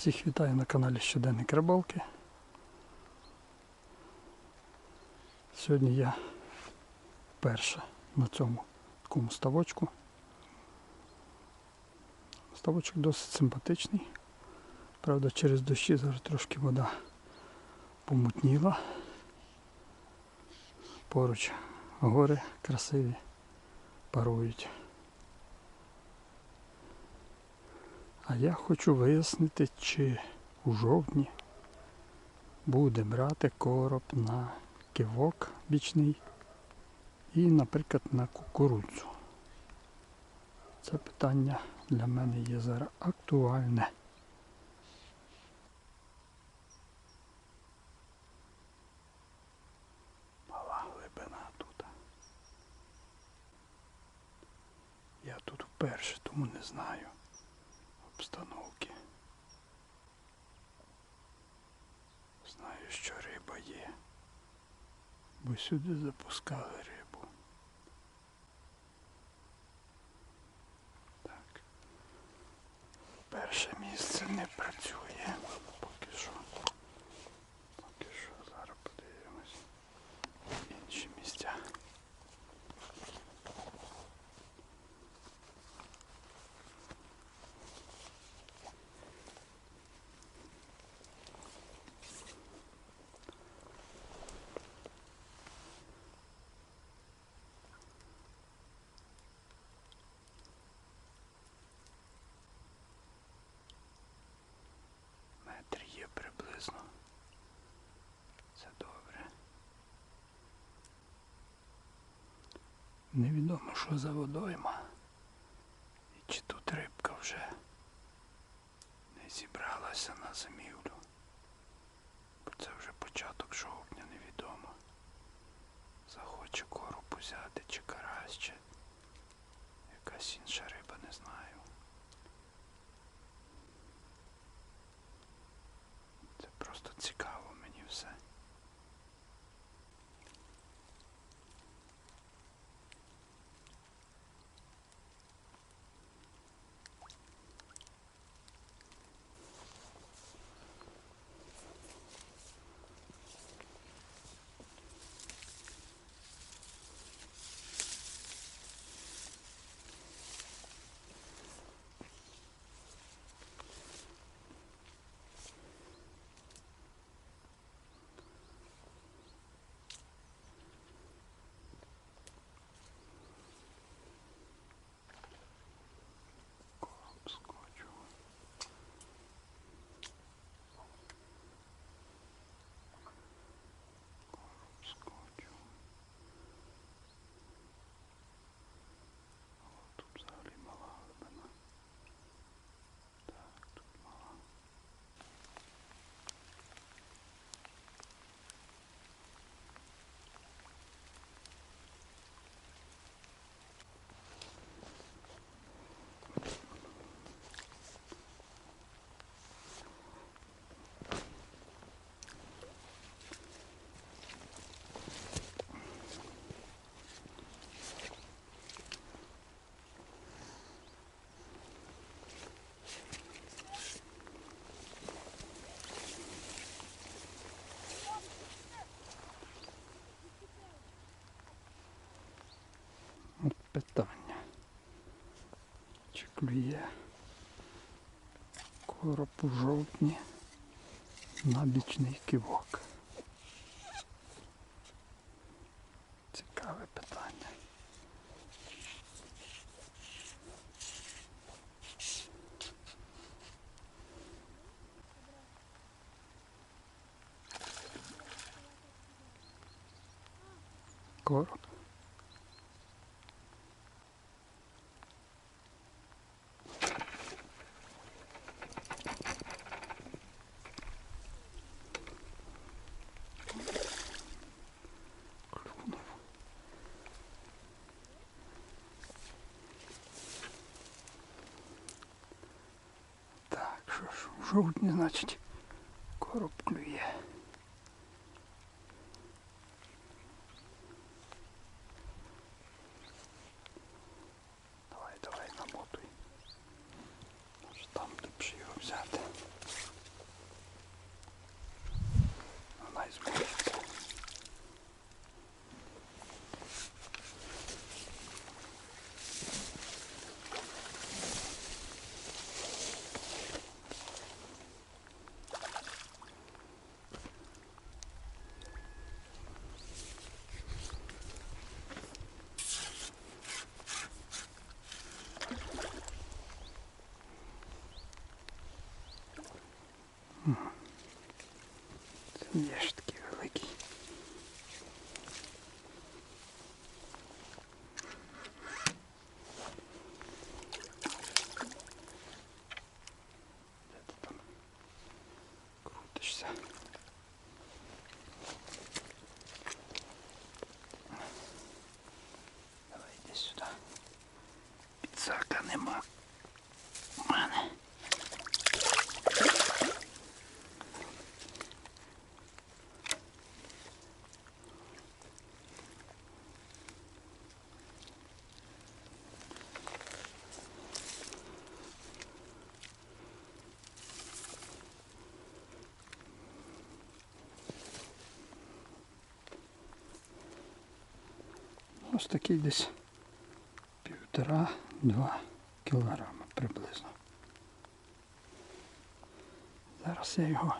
Всіх вітаю на каналі Щоденник Рибалки. Сьогодні я перше на цьому такому ставочку. Ставочок досить симпатичний. Правда, через дощі зараз трошки вода помутніла. Поруч гори красиві парують. А я хочу вияснити, чи у жовтні буде брати короб на кивок бічний і, наприклад, на кукурудзу. Це питання для мене є зараз актуальне. Мала глибина тут. Я тут вперше, тому не знаю обстановки. Знаю, що риба є, бо сюди запускали рибу. Так. Перше місце не працює. Поки що. Поки що зараз подивимось. Інші місця. Метр є приблизно. Це добре. Невідомо, що за водойма. І чи тут рибка вже не зібралася на зимівлю. Бо це вже початок жовтня, невідомо. Захоче короб взяти чи карась, чи якась інша риба, не знаю. Питання. Чи клює короб у жовтні на бічний кивок? Цікаве питання. Короб. Клюнув. Так, що ж, в жовтні, значить, короб клює. Давай, давай, намотуй. Може там ліпше його взяти. Є ж такий великий. Де ти там крутишся? Давай йди сюди. Підсака нема. У мене. Ось такий десь півтора-два кілограми приблизно. Зараз я його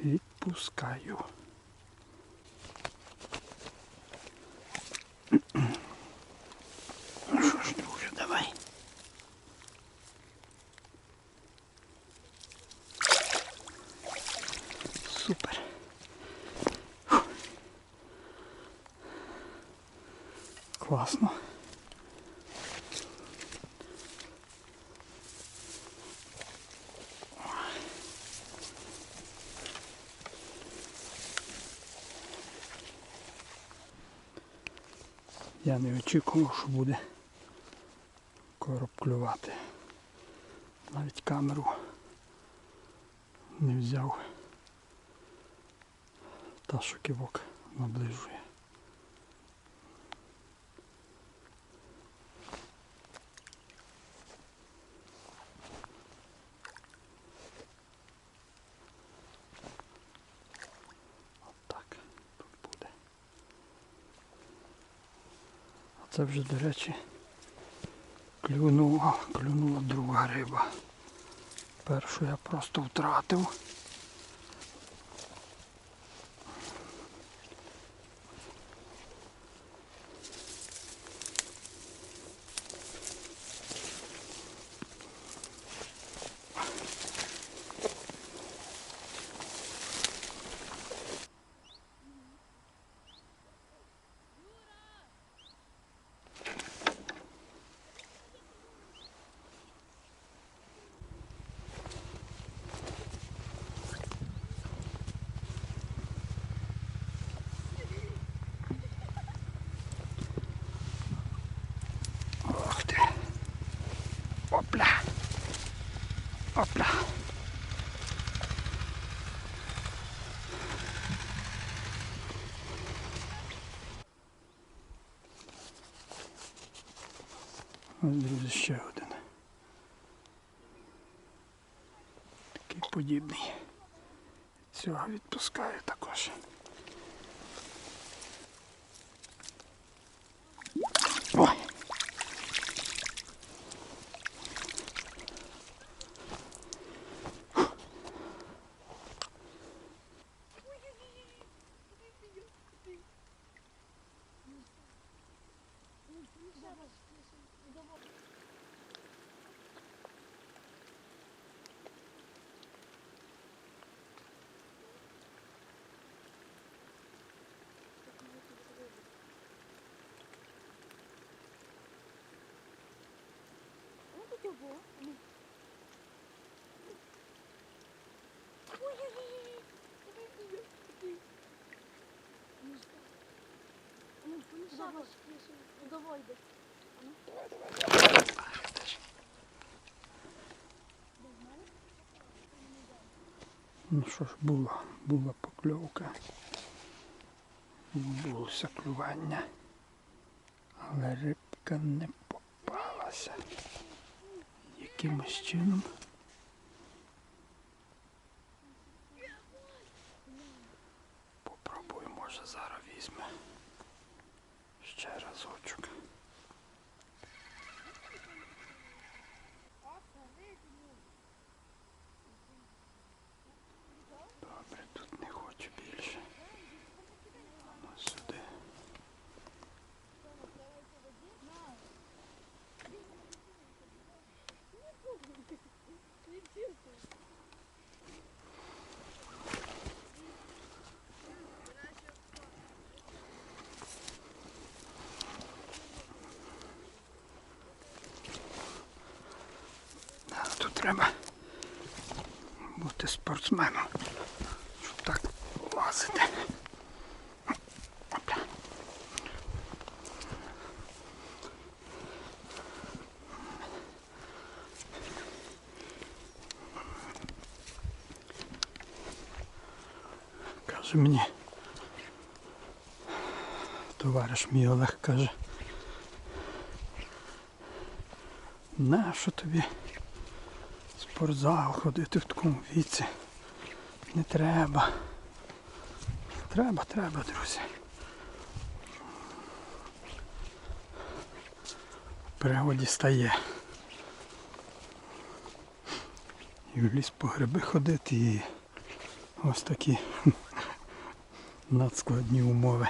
відпускаю. Ну що ж, друже, давай. Супер. Класно. Я не очікував, що буде короб клювати. Навіть камеру не взяв. Та що кивок наближує. Це вже, до речі, клюнула, клюнула друга риба. Першу я просто втратив. Ось, друзі, ще один. Такий подібний. Цього відпускаю також. Ну що ж, була, була покльовка. Відбулося клювання. Але рибка не попалася. Якимось чином. Попробую, може зараз візьме. Ще разочок. Добре, тут не хочу більше. Воно сюди. Тут треба бути спортсменом, щоб так лазити. Каже мені, товариш мій Олег каже, на що тобі спортзал ходити в такому віці? Не треба. Треба, треба, друзі. В пригоді стає. І в ліс по гриби ходити і ось такі надскладні умови.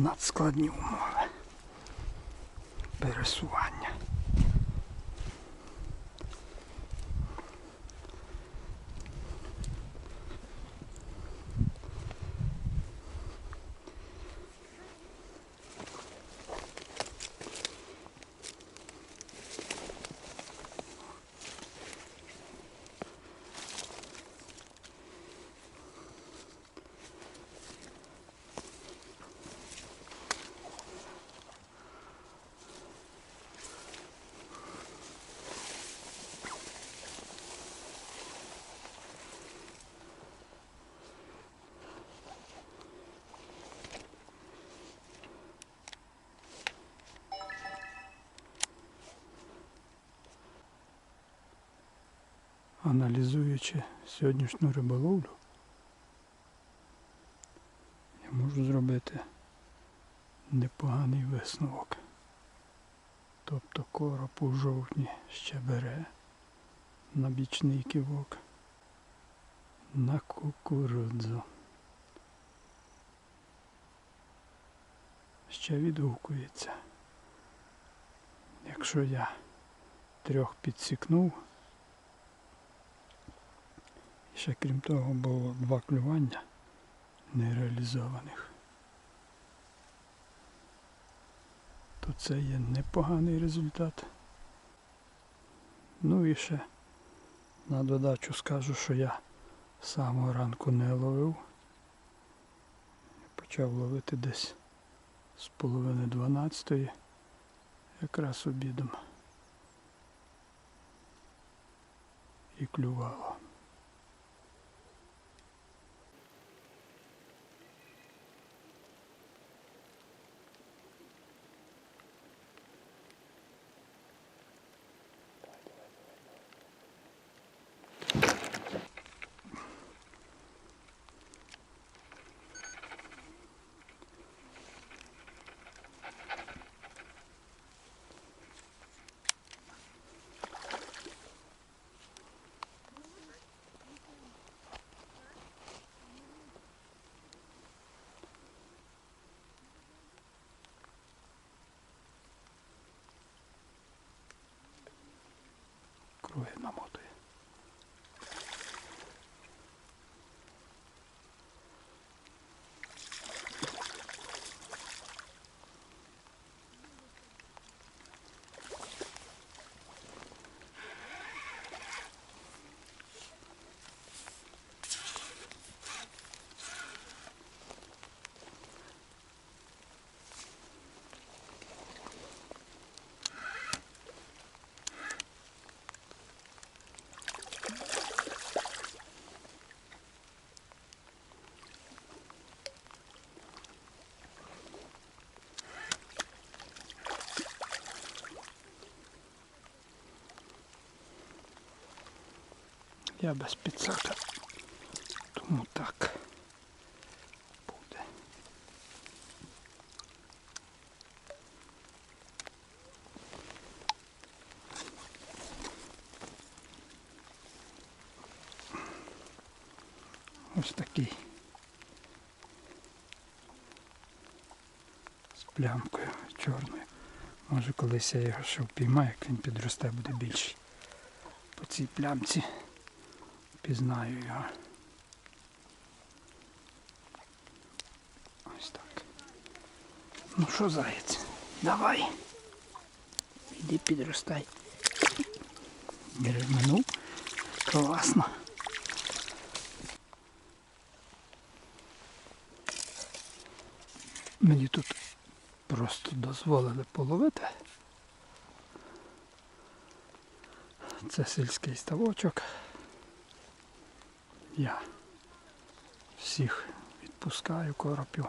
Надскладні умови. Пересування. Аналізуючи сьогоднішню риболовлю, я можу зробити непоганий висновок. Тобто короб у жовтні ще бере на бічний кивок, на кукурудзу. Ще відгукується. Якщо я трьох підсікнув, ще крім того було два клювання нереалізованих. То це є непоганий результат. Ну і ще на додачу скажу, що я з самого ранку не ловив. Почав ловити десь з половини 12 якраз обідом. І клювало. Römermodell. Я без підсака. Тому так буде. Ось такий. З плямкою чорною. Може колись я його ще впіймаю, як він підросте, буде більший. По цій плямці Пізнаю його. Ось так. Ну що, заяць? Давай. Іди підростай. Деревину. Класно. Мені тут просто дозволили половити. Це сільський ставочок. Я всіх відпускаю коропів.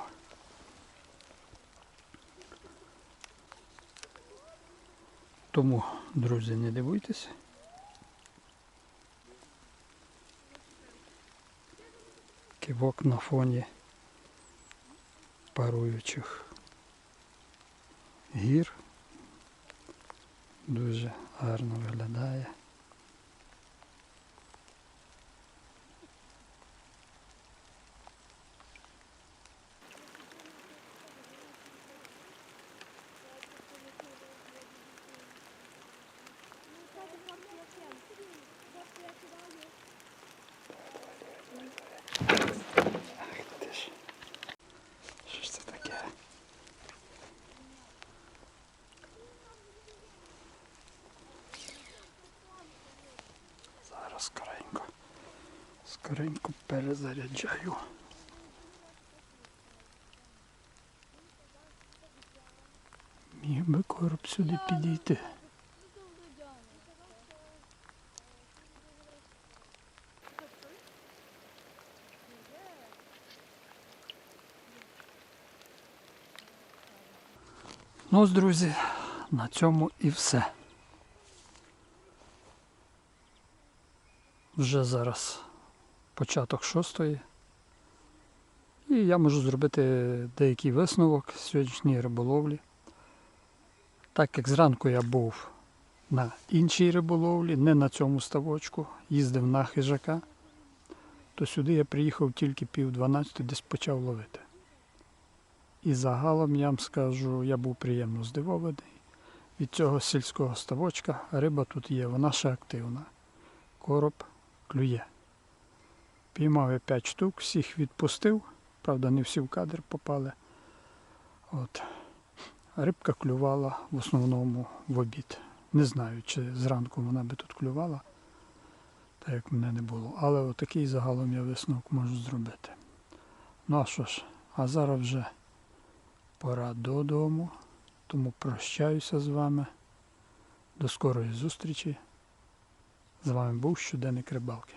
Тому, друзі, не дивуйтесь. Кивок на фоні паруючих гір. Дуже гарно виглядає. Ах ти ж. Що ж це таке? Зараз скоренько. Скоренько перезаряджаю. Міг би короб сюди підійти. Ну, друзі, на цьому і все. Вже зараз початок шостої. І я можу зробити деякий висновок з сьогоднішньої риболовлі. Так як зранку я був на іншій риболовлі, не на цьому ставочку, їздив на хижака, то сюди я приїхав тільки пів дванадцятої, десь почав ловити. І загалом я вам скажу, я був приємно здивований. Від цього сільського ставочка риба тут є, вона ще активна. Короб клює. Піймав я 5 штук, всіх відпустив. Правда, не всі в кадр попали. От. Рибка клювала в основному в обід. Не знаю, чи зранку вона би тут клювала, так як мене не було. Але отакий загалом я висновок можу зробити. Ну а що ж, а зараз вже пора додому, тому прощаюся з вами. До скорої зустрічі. З вами був щоденник рибалки.